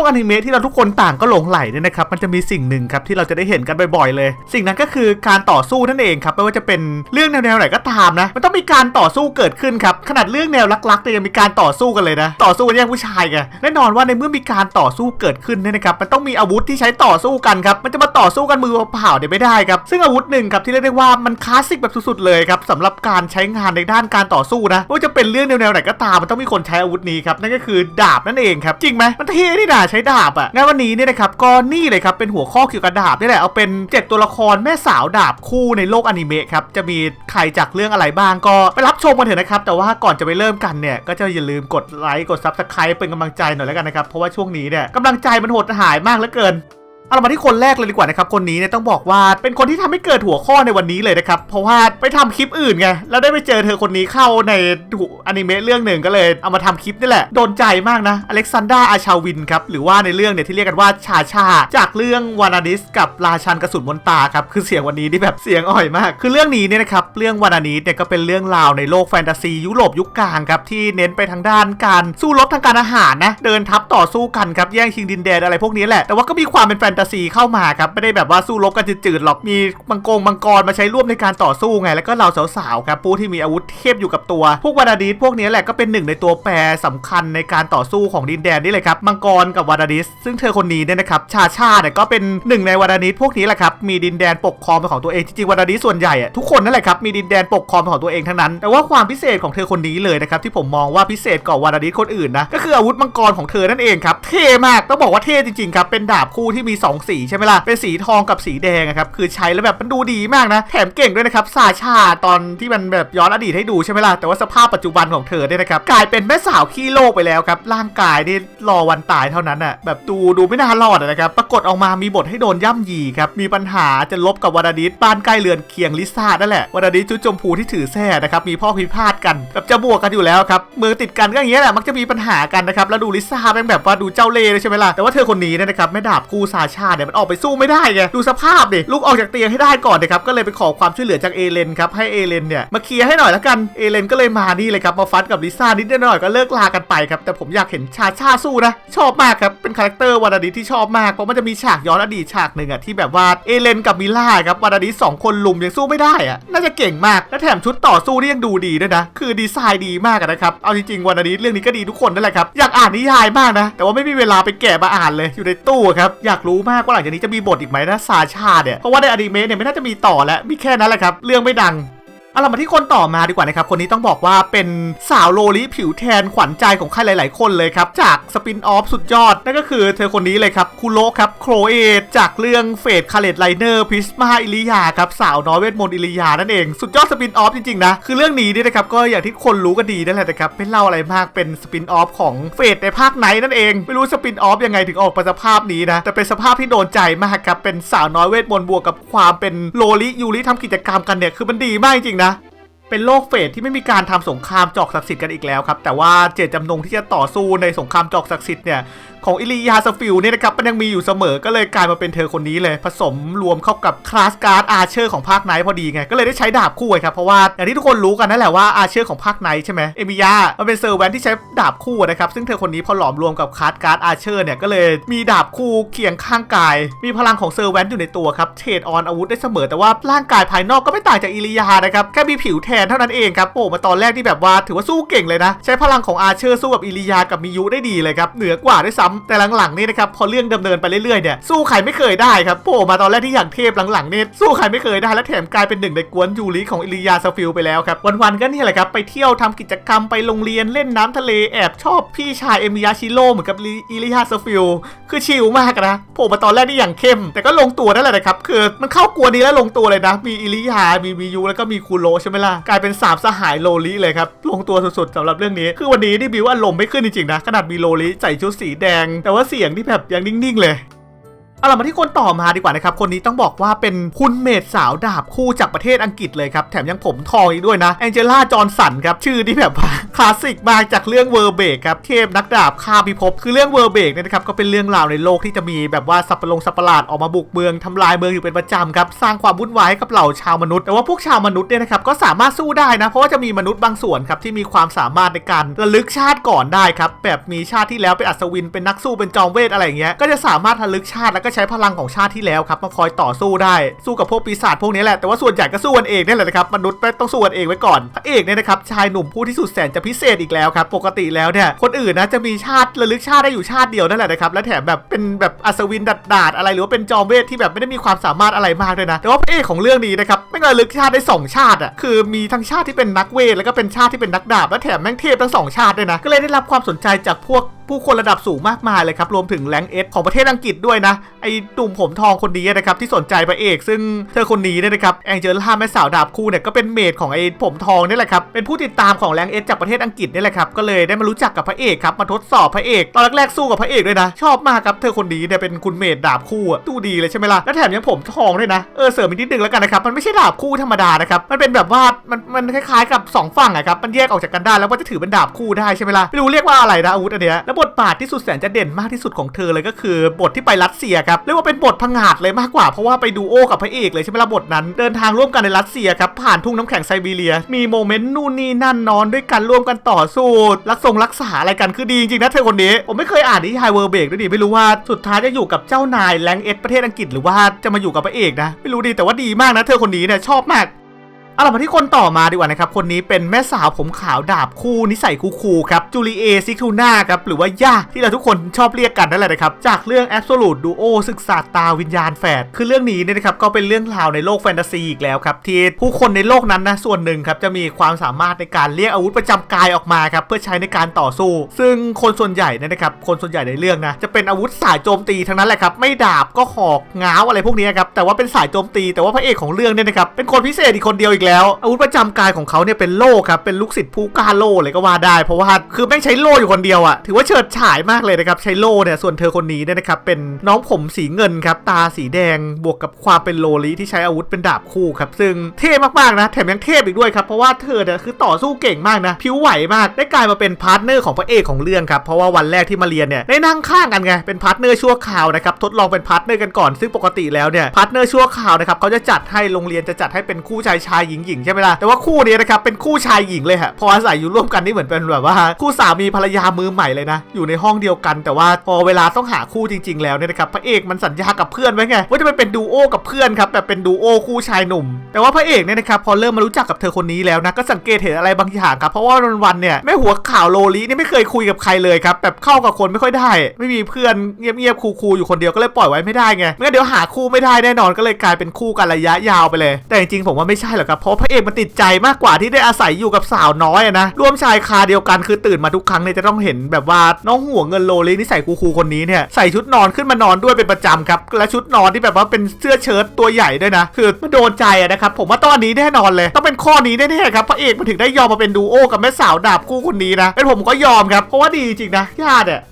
กอนิเมะที่เราทุกคนต่างก็หลงไหลเนี่ยนะครับมันจะมีสิ่งหนึ่งครับที่เราจะได้เห็นกันบ่อยๆเลย สิ่งนั้นก็คือการต่อสู้นั่นเองครับไม่ว่าจะเป็นเรื่องแนวๆไหนก็ตามนะ มันต้องมีการต่อสู้เกิดขึ้นครับขนาดเรื่องแนวรักๆเนี่ยยังมีการต่อสู้กันเลยนะ ต่อสู้กันแย่งผู้ชายไงแน่นอนว่าในเมื่อมีการต่อสู้เกิดขึ้นเนี่ยนะครับมันต้องมีอาวุธที่ใช้ต่อสู้กันครับมันจะมาต่อสู้กันมือเปล่าเนี่ยไม่ได้ครับซึ่งอาวุธหนึ่งครับที่เรียกได้ว่ามันคลาสสิกแบบสุดๆเลยครับสำหรับการใช้งานในด้านการต่อสู้นะไม่ว่าจะเป็นเรื่องแนวๆไหนก็ตามมันต้องมีคนใช้อาวุธนี้ครับนั่นก็คือดาบนั่นเองครับจริงไหมมันเท่นี่นาใช้ดาบอะงั้นวันนี้เนี่ยนะครับก็นี่เลยครับเป็นหัวข้อเกี่ยวกับดาบนี่แหละเอาเป็น 7 ตัวละครแม่สาวดาบคู่ในโลกอนิเมะครับจะมีใครจากเรื่องอะไรบ้างก็ไปรับชมกันเถอะนะครับ แต่ว่าก่อนจะไปเริ่มกันเนี่ยก็จะอย่าลืมกดไลค์กดซับสไครป์เป็นกำลังใจหน่อยแล้วกันนะครับเพราะว่าช่วงนี้เนี่ยกำลังใจมันหดหายมากเหลือเกิน เอามาที่คนแรกเลยดีกว่านะครับคนนี้เนี่ยต้องบอกว่าเป็นคนที่ทำให้เกิดหัวข้อในวันนี้เลยนะครับเพราะว่าไปทำคลิปอื่นไงแล้วได้ไปเจอเธอคนนี้เข้าในอนิเมะเรื่องหนึ่งก็เลยเอามาทำคลิปนี่แหละโดนใจมากนะอเล็กซานดราอาชาวินครับหรือว่าในเรื่องเนี่ยที่เรียกกันว่าชาชา จากเรื่องวานาดิสกับราชันกระสุนมนตาครับคือเสียงวันนี้ที่แบบเสียงอ่อยมาก คือเรื่องนี้เนี่ยนะครับเรื่องวานาดิสเนี่ยก็เป็นเรื่องราวในโลกแฟนตาซียุโรปยุคกลางครับที่เน้นไปทางด้านการสู้รบทางการอาหารนะเดินทัพต่อสู้กันครับแย่งชิงดินแดนอะไรพวกนี้แหละแต่ว่าก็มีความเป็นแฟนตาซีเข้ามาครับไม่ได้แบบว่าสู้รบกันจืดๆหรอกมีมังกรมังกรมาใช้ร่วมในการต่อสู้ไง แล้วก็เราสาวๆครับผู้ที่มีอาวุธเทพอยู่กับตัว พวกวานาดิสพวกนี้แหละก็เป็นหนึ่งในตัวแปรสำคัญในการต่อสู้ของดินแดนนี่เลยครับมังกรกับวานาดิสซึ่งเธอคนนี้เนี่ยนะครับชาชาเนี่ยก็เป็นหนึ่งในวานาดิสพวกนี้แหละครับมีดินแดนปกครองเป็นของตัวเองจริงๆวานาดิสส่วนใหญ่อะทุกคนนั่นแหละครับมีดินแดนปกครองเป็นของตัวเองทั้งนั้น แต่ว่าความพิเศษของเธอคนนี้เลยนะครับที่ผมมองว่าพิเศษกว่าวานาดิสคนอื่นนะก็คืออาวุธมังกรของเธอนั่นเองครับเท่มากต้องบอกว่าเท่จริงๆครับเป็นดาบคู่ที่มีองสีใช่ไหมล่ะ เป็นสีทองกับสีแดงอะครับ คือใช้แล้วแบบมันดูดีมากนะ แถมเก่งด้วยนะครับซาชาตอนที่มันแบบย้อนอดีตให้ดูใช่ไหมล่ะ แต่ว่าสภาพปัจจุบันของเธอเนี่ยนะครับกลายเป็นแม่สาวขี้โลกไปแล้วครับร่างกายนี่รอวันตายเท่านั้นอะแบบดูดูไม่น่ารอดนะครับปรากฏออกมามีบทให้โดนย่ำยีครับมีปัญหาจะลบกับวาดาดิสบ้านใกล้เรือนเคียงลิซ่านั่นแหละวาดาดิสจุดจมพูที่ถือแส้นะครับมีพ่อพิพาทกันแบบจะบวกกันอยู่แล้วครับเมืองติดกันก็อย่างเงี้ยแหละมักจะมีปัญหากันนะครับแล้วดูลิซ่าแม่งแบบว่าดูเจ้าเล่ห์ใช่ไหมล่ะแต่ว่าเธอคนนี้เนี่ยนะครับแม่ดาบคู่ซาชาเนี่ยมันออกไปสู้ไม่ได้ไงดูสภาพดิลุกออกจากเตียงให้ได้ก่อนนะครับก็เลยไปขอความช่วยเหลือจากเอเลนครับให้เอเลนเนี่ยมาเคลียร์ให้หน่อยละกันเอเลนก็เลยมานี่เลยครับมาฟัดกับลิซ่านิดหน่อยก็เลิกลากันไปครับแต่ผมอยากเห็นชาชาสู้นะชอบมากครับเป็นคาแรคเตอร์วานาดิที่ชอบมากเพราะมันจะมีฉากย้อนอดีตฉากหนึ่งอะที่แบบว่าเอเลนกับมิล่าครับวานาดิสองคนลุมยังสู้ไม่ได้อะน่าจะเก่งมากและแถมชุดต่อสู้นี่ยังดูดีด้วยนะคือดีไซน์ดีมากนะครับเอาจริงๆวานาดิเรื่องนี้ก็ดีทุกคนนั่นแหละครับอยากอ่านนิยายมากนะ แต่ว่าไม่มีเวลาไปแกะมาอ่านเลยอยู่ในตู้ครับอยากรู้มากว่าหลังจากนี้จะมีบทอีกไหมนะซาชาเนี่ยเพราะว่าในอนิเมะเนี่ยไม่น่าจะมีต่อแล้วมีแค่นั้นแหละครับเรื่องไม่ดัง เอาเรามาที่คนต่อมาดีกว่านะครับ คนนี้ต้องบอกว่าเป็นสาวโลลิผิวแทนขวัญใจของใครหลาย ๆ คนเลยครับ จากสปินออฟสุดยอด นั่นก็คือเธอคนนี้เลยครับคุโรครับโครเอตจากเรื่องเฟดคาเลตไลเนอร์พิสมาอิลิยาครับสาวน้อยเวทมนต์อิลิยานั่นเองสุดยอดสปินออฟจริง ๆ นะ คือเรื่องนี้นี่นะครับก็อย่างที่คนรู้กันดีนั่นแหละนะครับไม่เล่าอะไรมากเป็นสปินออฟของเฟดในภาคไหนนั่นเองไม่รู้สปินออฟยังไงถึงออกมาสภาพนี้นะแต่เป็นสภาพที่โดนใจมากครับเป็นสาวน้อยเวทมนต์บวกกับความเป็นโลลิยูริทำกิจกรรมกันเนี่ยคือมันดีมากจริงนะ자 เป็นโลกเฟดที่ไม่มีการทำสงครามจอกศักดิ์สิทธิ์กันอีกแล้วครับ แต่ว่าเจตจำนงที่จะต่อสู้ในสงครามจอกศักดิ์สิทธิ์เนี่ยของอิลิยาสฟิลเนี่ยนะครับมันยังมีอยู่เสมอก็เลยกลายมาเป็นเธอคนนี้เลย ผสมรวมเข้ากับคลาสการ์ดอาเชอร์ของภาคไนท์พอดีไง ก็เลยได้ใช้ดาบคู่ครับ เพราะว่าอย่างที่ทุกคนรู้กันนั่นแหละว่าอาเชอร์ของภาคไนท์ใช่ไหมเอมิยามันเป็นเซอร์แวนที่ใช้ดาบคู่นะครับซึ่งเธอคนนี้พอหลอมรวมกับคลาสการ์ดอาเชอร์เนี่ยก็เลยมีดาบคู่เคียงข้างกาย มีพลังของเซอร์แวนอยู่ในตัวครับเทรดออนอาวุธได้เสมอแต่ว่าร่างกายภายนอกก็ไม่ต่างจากอิลิยานะครับแค่มีผิวแทนเท่านั้นเองครับโอ้มาตอนแรกที่แบบว่าถือว่าสู้เก่งเลยนะ ใช้พลังของอาเชอร์สู้กับอิลิยากับมิยุได้ดีเลยครับเหนือกว่าด้วยซ้ำแต่หลังๆนี่นะครับพอเรื่องดำเนินไปเรื่อยๆเนี่ยสู้ใครไม่เคยได้ครับโผล่มาตอนแรกที่อย่างเทพหลังๆเนี่ยสู้ใครไม่เคยได้และแถมกลายเป็นหนึ่งในกวนยูริของอิลิยาสฟิลไปแล้วครับวันๆก็นี่แหละครับไปเที่ยวทำกิจกรรมไปโรงเรียนเล่นน้ำทะเลแอบชอบพี่ชายเอมิยาชิโร่เหมือนกับอิลิยาสฟิลคือชิลมากนะโผล่มาตอนแรกนี่อย่างเข้ม แต่ก็ลงตัวนั่นแหละนะครับคือมันเข้ากวนนี้แล้วลงตัวเลยนะ มีอิลิยามีมิยูแล้วก็มีคูโรใช่ไหมล่ะกลายเป็นสามสหายโลลิเลยครับลงตัวสุดๆสำหรับเรื่องนี้คือวันนี้นี่บิวอารมณ์ไม่ขึ้นจริงๆนะขนาดมีโลลิใส่ชุดสีแดง แต่ว่าเสียงที่แบบยังนิ่งๆเลย เอาล่ะมาที่คนต่อมาดีกว่านะครับ คนนี้ต้องบอกว่าเป็นคุณเมดสาวดาบคู่จากประเทศอังกฤษเลยครับ แถมยังผมทองอีกด้วยนะแองเจล่าจอร์นสันครับ ชื่อที่แบบว่าคลาสสิกมากจากเรื่องเวอร์เบกครับเทพนักดาบฆ่าพิภพคือเรื่องเวอร์เบกเนี่ยนะครับก็เป็นเรื่องราวในโลกที่จะมีแบบว่าสัตว์ปะหลงสัตว์ประหลาดออกมาบุกเมืองทำลายเมืองอยู่เป็นประจำครับสร้างความวุ่นวายให้กับเหล่าชาวมนุษย์แต่ว่าพวกชาวมนุษย์เนี่ยนะครับก็สามารถสู้ได้นะเพราะว่าจะมีมนุษย์บางส่วนครับที่มีความสามารถในการระลึกชาติก่อนได้ครับแบบมีชาติที่แล้วเป็นอัศวินเป็นนักสู้เป็นจอมเวทอะไรอย่างเงี้ยก็จะสามารถระลึกชาติแล้วก็ก็ใช้พลังของชาติที่แล้วครับมาคอยต่อสู้ได้สู้กับพวกปีศาจพวกนี้แหละแต่ว่าส่วนใหญ่ก็สู้กันเองนี่แหละนะครับมนุษย์ไม่ต้องสู้กันเองไว้ก่อนพระเอกเนี่ยนะครับชายหนุ่มผู้ที่สุดแสนจะพิเศษอีกแล้วครับปกติแล้วเนี่ยคนอื่นนะจะมีชาติระลึกชาติได้อยู่ชาติเดียวนั่นแหละนะครับและแถมแบบเป็นแบบอัศวินดัดดาดอะไรหรือว่าเป็นจอมเวทที่แบบไม่ได้มีความสามารถอะไรมากด้วยนะแต่ว่าพระเอกของเรื่องนี้นะครับไม่งระลึกชาติได้สองชาติอะคือมีทั้งชาติที่เป็นนักเวทแล้วก็เป็นชาติที่เป็นนักดาบและแถมแม่งเทพทั้งสองชาติด้วยนะก็เลยได้รับความสนใจจากพวกผู้คนระดับสูงมากมายเลยครับรวมถึงแรงเอสของประเทศอังกฤษด้วยนะไอ้ตุ่มผมทองคนนี้นะครับที่สนใจพระเอก ซึ่งเธอคนนี้เนี่ยนะครับแองเจล่าแม่สาวดาบคู่เนี่ยก็เป็นเมดของไอ้ผมทองนี่แหละครับเป็นผู้ติดตามของแรงเอสจากประเทศอังกฤษนี่แหละครับก็เลยได้มารู้จักกับพระเอกครับมาทดสอบพระเอกตอนแรกๆสู้กับพระเอกด้วยนะ ชอบมากครับเธอคนนี้เนี่ยเป็นคุณเมดดาบคู่ตู้ดีเลยใช่ไหมล่ะและแถมยังผมทองด้วยนะเออเสริมอีกนิดนึงแล้วกันนะครับมันไม่ใช่ดาบคู่ธรรมดานะครับมันเป็นแบบว่ามันมันคล้ายๆกับสองฝั่งอะครับมันแยกออกจากกันได้แล้วมันจะถือเป็นดาบคู่ได้ใช่ไหมล่ะไม่รู้เรียกว่าอะไรนะอาวุธอันเนี้ยแล้วบทบาทที่สุดแสนจะเด่นมากที่สุดของเธอเลยก็คือบทที่ไปรัสเซียครับเรียกว่าเป็นบทพังหาดเลยมากกว่าเพราะว่าไปดูโอกับพระเอกเลยใช่ไหมล่ะบทนั้น เดินทางร่วมกันในรัสเซียครับผ่านทุ่งน้ำแข็งไซบีเรีย มีโมเมนต์นู่นนี่นั่นนอนด้วยกันร่วมกันต่อสู้รักทรงรักษาอะไรกันคือดีจริงๆนะเธอคนนี้ผมไม่เคยอ่านนิยายเวอร์เบกด้วยดิไม่รู้ว่าสุดท้ายจะอยู่กับเจ้านายแรงเอสประเทศอังกฤษหรือว่าจะมาอยู่กับพระเอกนะไม่รู้ดีแต่ว่าดีมากนะเธอคนนี้เนี่ยชอบมาก เอาล่ะมาที่คนต่อมาดีกว่านะครับ คนนี้เป็นแม่สาวผมขาวดาบคู่นิสัยคูลๆครับจูเลียซิกทูน่าครับหรือว่าย่าที่เราทุกคนชอบเรียกกันนั่นแหละนะครับ จากเรื่อง Absolute Duo ศึกษาตาวิญญาณแฝดคือเรื่องนี้เนี่ยนะครับก็เป็นเรื่องราวในโลกแฟนตาซีอีกแล้วครับที่ผู้คนในโลกนั้นนะส่วนหนึ่งครับจะมีความสามารถในการเรียกอาวุธประจำกายออกมาครับเพื่อใช้ในการต่อสู้ ซึ่งคนส่วนใหญ่เนี่ยนะครับคนส่วนใหญ่ในเรื่องนะจะเป็นอาวุธสายโจมตีทั้งนั้นแหละครับไม่ดาบก็หอกง้าวอะไรพวกนี้ครับแต่ว่าเป็นสายโจมตี แต่ว่าพระเอกของเรื่องเนี่ยนะครับเป็นคนพิเศษอีกคนเดียวอีกแล้ว อาวุธประจำกายของเขาเนี่ยเป็นโล่ครับเป็นลูกศิษย์ผู้กล้าโล่เลยก็ว่าได้ เพราะว่าคือแม่งใช้โล่อยู่คนเดียวอะถือว่าเฉิดฉายมากเลยนะครับใช้โล่เนี่ยส่วนเธอคนนี้เนี่ยนะครับเป็นน้องผมสีเงินครับตาสีแดงบวกกับความเป็นโลลิที่ใช้อาวุธเป็นดาบคู่ครับซึ่งเท่มากๆนะแถมยังเทพอีกด้วยครับเพราะว่าเธอเนี่ยคือต่อสู้เก่งมากนะผิวไหวมากได้กลายมาเป็นพาร์ทเนอร์ของพระเอกของเรื่องครับเพราะว่าวันแรกที่มาเรียนเนี่ยได้นั่งข้างกันไงเป็นพาร์ทเนอร์ชั่วคราวนะครับทดลองเป็นพาร์ทเนอร์กันก่อนซึ่งปกติแล้วเนี่ยพาร์ทเนอร์ชั่วคราวนะครับเขาจะจัดให้โรงเรียนจะจัดให้เป็นคู่ชายชายหญิงหญิงใช่ไหมล่ะแต่ว่าคู่นี้นะครับเป็นคู่ชายหญิงเลยฮะพออาศัยอยู่ร่วมกันนี่เหมือนเป็นแบบว่า คู่สามีภรรยามือใหม่เลยนะ อยู่ในห้องเดียวกัน แต่ว่าพอเวลาต้องหาคู่จริง ๆ แล้วเนี่ยนะครับพระเอกมันสัญญากับเพื่อนไว้ไงว่าจะไปเป็นดูโอกับเพื่อนครับแบบเป็นดูโอคู่ชายหนุ่ม แต่ว่าพระเอกเนี่ยนะครับพอเริ่มมารู้จักกับเธอคนนี้แล้วนะก็สังเกตเห็นอะไรบางอย่างครับเพราะว่าวันๆเนี่ยแม่หัวข่าวโลลินี่ไม่เคยคุยกับใครเลยครับแบบเข้ากับคนไม่ค่อยได้ ไม่มีเพื่อนเงียบๆคูลๆอยู่คนเดียวก็เลยปล่อยไว้ไม่ได้ไงไม่งั้นเดี๋ยวหาคู่ไม่ได้แน่นอนก็เลยกลายเป็นคู่กันระยะยาวไปเลย แต่จริงๆผมว่าไม่ใช่หรอกครับเราะพระเอกมันติดใจมากกว่าที่ได้อาศัยอยู่กับสาวน้อยอะนะร่วมชายคาเดียวกันคือตื่นมาทุกครั้งเนี่ยจะต้องเห็นแบบว่าน้องหัวเงินโลลินี่ใส่คูลๆคนนี้เนี่ยใส่ชุดนอนขึ้นมานอนด้วยเป็นประจำครับและชุดนอนที่แบบว่าเป็นเสื้อเชิ้ตตัวใหญ่ด้วยนะ คือมันโดนใจอะนะครับผมว่าตอนนี้แน่นอนเลย ต้องเป็นข้อนี้แน่ๆครับพระเอกมันถึงได้ยอมมาเป็นดูโอกับแม่สาวดาบคู่คนนี้นะเป็นผมก็ยอมครับเพราะว่าดีจริงนะญาติอะ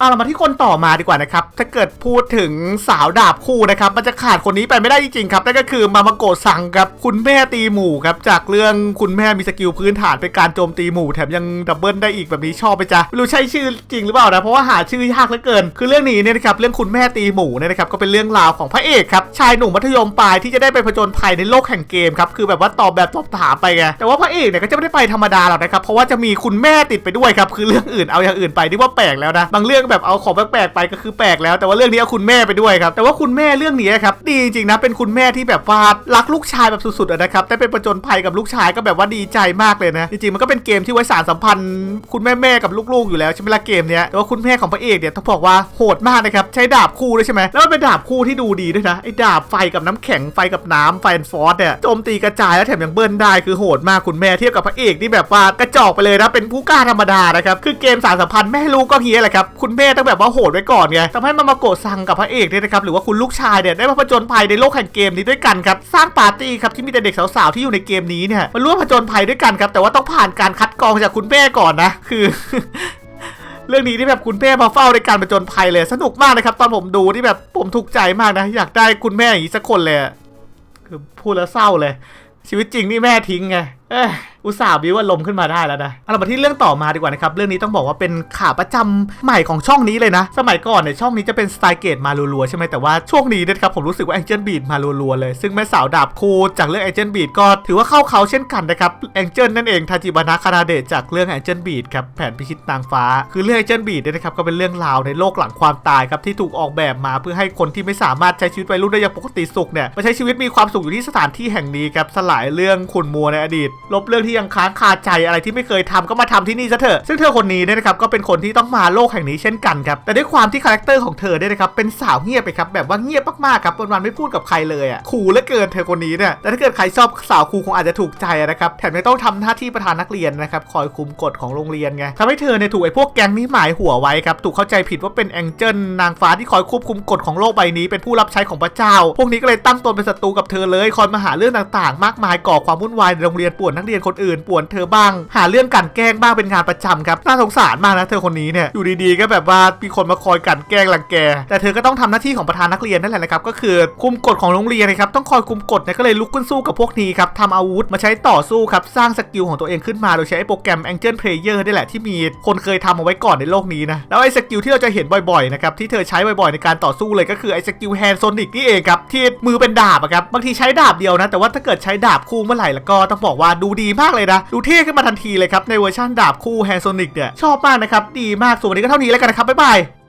เอาเรามาที่คนต่อมาดีกว่านะครับ ถ้าเกิดพูดถึงสาวดาบคู่นะครับ มันจะขาดคนนี้ไปไม่ได้จริงๆครับ นั่นก็คือมามาโกะซังครับ คุณแม่ตีหมู่ครับ จากเรื่องคุณแม่มีสกิลพื้นฐานเป็นการโจมตีหมู่แถมยังดับเบิลได้อีกแบบนี้ชอบไปจ้ะไม่รู้ใช่ชื่อจริงหรือเปล่านะ เพราะว่าหาชื่อยากเหลือเกิน คือเรื่องนี้เนี่ยนะครับ เรื่องคุณแม่ตีหมู่เนี่ยนะครับ ก็เป็นเรื่องราวของพระเอกครับ ชายหนุ่มมัธยมปลายที่จะได้ไปผจญภัยในโลกแห่งเกมครับ คือแบบว่าตอบแบบตอบถามไปไง แต่ว่าพระเอกเนี่ยก็จะไม่ได้ไปธรรมดาหรอกนะครับ เพราะว่าจะมีคุณแม่ติดไปด้วยครับ คือเรื่องอื่นเอาอย่างอื่นไปนี่ว่าแปลกแล้วนะบางเรื่องแบบเอาของแปลกๆไปก็คือแปลกแล้วแต่ว่าเรื่องนี้เอาคุณแม่ไปด้วยครับแต่ว่าคุณแม่เรื่องนี้ครับดีจริงนะเป็นคุณแม่ที่แบบว่ารักลูกชายแบบสุดๆนะครับได้ไปประจนภัยกับลูกชายก็แบบว่าดีใจมากเลยนะจริงๆมันก็เป็นเกมที่ไว้สานสัมพันธ์ คุณแม่ๆกับลูกๆอยู่แล้วใช่ไหมล่ะเกมเนี้ยแต่ว่าคุณแม่ของพระเอกเนี่ยต้องบอกว่าโหดมากนะครับใช้ดาบคู่ด้วยใช่ไหมแล้วมันเป็นดาบคู่ที่ดูดีด้วยนะไอ้ดาบไฟกับน้ำแข็งไฟกับน้ำไฟแอนฟอสเนี่ยโจมตีกระจายแล้วแถมยังเบิ้ลได้คือโหดมากคุณแม่เทียบกับพระเอกนี่แบบว่ากระจอกไปเลยนะเป็นผู้กล้าธรรมดานะครับคือเกมสารสัมพันธ์แม่ลูกก็เฮียแหละครับคุณแม่ต้องแบบว่าโหดไว้ก่อนไงทำให้มามาโกะซังกับพระเอกเนี่ยนะครับหรือว่าคุณลูกชายเนี่ยได้มาผจญภัยในโลกแห่งเกมนี้ด้วยกันครับสร้างปาร์ตี้ครับที่มีแต่เด็กสาวๆที่อยู่ในเกมนี้เนี่ยมาร่วมผจญภัยด้วยกันครับแต่ว่าต้องผ่านการคัดกรองจากคุณแม่ก่อนนะคือ เรื่องนี้ที่แบบคุณแม่มาเฝ้าในการผจญภัยเลยสนุกมากนะครับ ตอนผมดูที่แบบผมถูกใจมากนะ อยากได้คุณแม่อย่างนี้สักคนเลยคือพูดแล้วเศร้าเลย ชีวิตจริงนี่แม่ทิ้งไง อุตส่าห์บิวอารมณ์ขึ้นมาได้แล้วนะเอาเรามาที่เรื่องต่อมาดีกว่านะครับ เรื่องนี้ต้องบอกว่าเป็นขาประจำใหม่ของช่องนี้เลยนะ สมัยก่อนเนี่ยช่องนี้จะเป็นสไตล์เกตมารัวๆใช่ไหมแต่ว่าช่วงนี้เนะครับผมรู้สึกว่าแองเจิลบีดมารัวๆเลย ซึ่งแม่สาวดาบคูจากเรื่องแองเจิลบีดก็ถือว่าเข้าเขาเช่นกันนะครับแองเจิลนั่นเองทาจิบานะคาราเดะจากเรื่องแองเจิลบีดครับแผนพิชิตนางฟ้า คือเรื่องแองเจิลบีดเนี่ยนะครับก็เป็นเรื่องราวในโลกหลังความตายครับที่ถูกออกแบบมาเพื่อให้คนที่ไม่สามารถใช้ชีวิตวัยรุ่นได้อย่างปกติสุขเนี่ยมาใช้ชีวิตมีความสุขอยู่ที่สถานที่แห่งนี้ครับสลายเรื่องขุนมัวในอดีตลบเรื่องที่ยังค้างคาใจอะไรที่ไม่เคยทำก็มาทำที่นี่ซะเถอะซึ่งเธอคนนี้เนี่ยนะครับก็เป็นคนที่ต้องมาโลกแห่งนี้เช่นกันครับแต่ด้วยความที่คาแรคเตอร์ของเธอเนี่ยนะครับเป็นสาวเงียบไปครับแบบว่าเงียบมากๆครับวันๆไม่พูดกับใครเลยอะขู่เหลือเกินเธอคนนี้เนี่ยแต่ถ้าเกิดใครชอบสาวคูคงอาจจะถูกใจนะครับแถมยังต้องทำหน้าที่ประธานนักเรียนนะครับคอยคุมกฎของโรงเรียนไงทำให้เธอเนี่ยถูกไอ้พวกแก๊งนี้หมายหัวไว้ครับถูกเข้าใจผิดว่าเป็นแองเจิลนางฟ้าที่คอยควบคุมกฎของโลกใบนี้ เป็นผู้รับใช้ของพระเจ้า พวกนี้ก็เลยตั้งตนเป็นศัตรูกับเธอเลยคอยมาหาเรื่องต่างๆ มากมายก่อความวุ่นวายในโรงเรียนป่วนนักเรียนคนอื่นป่วนเธอบ้าง หาเรื่องกลันแกล้งบ้างเป็นงานประจำครับน่าสงสารมากนะเธอคนนี้เนี่ยอยู่ดีๆก็แบบว่ามีคนมาคอยกลันแกล้งรังแก แต่เธอก็ต้องทำหน้าที่ของประธานนักเรียนนั่นแหละนะครับก็คือคุมกฎของโรงเรียนนะครับต้องคอยคุมกฎนี่ยก็เลยลุกขึ้นสู้กับพวกนี้ครับทำอาวุธมาใช้ต่อสู้ครับสร้างสกิลของตัวเองขึ้นมาโดยใช้โปรแกรม Angel Player นี่แหละที่มีคนเคยทำเอาไว้ก่อนในโลกนี้นะแล้วไอ้สกิลที่เราจะเห็นบ่อยๆนะครับที่เธอใช้บ่อยๆในการต่อสู้เลยก็คือไอ้สกิลแฮนด์โซนิกนี่เองครับที่มือเป็นดาบอะครับบางทีใช้ดาบเดียวนะแต่ว่าถ้าเกิดใช้ดาบคู่เมื่อไหร่แล้วก็ต้องบอกว่าดูดีมากเลยนะ ดูเท่ขึ้นมาทันทีเลยครับ ในเวอร์ชันดาบคู่แฮโซนิกเนี่ย ชอบมากนะครับ ดีมากส่วนวันนี้ก็เท่านี้แล้วกันนะครับ บ๊ายบาย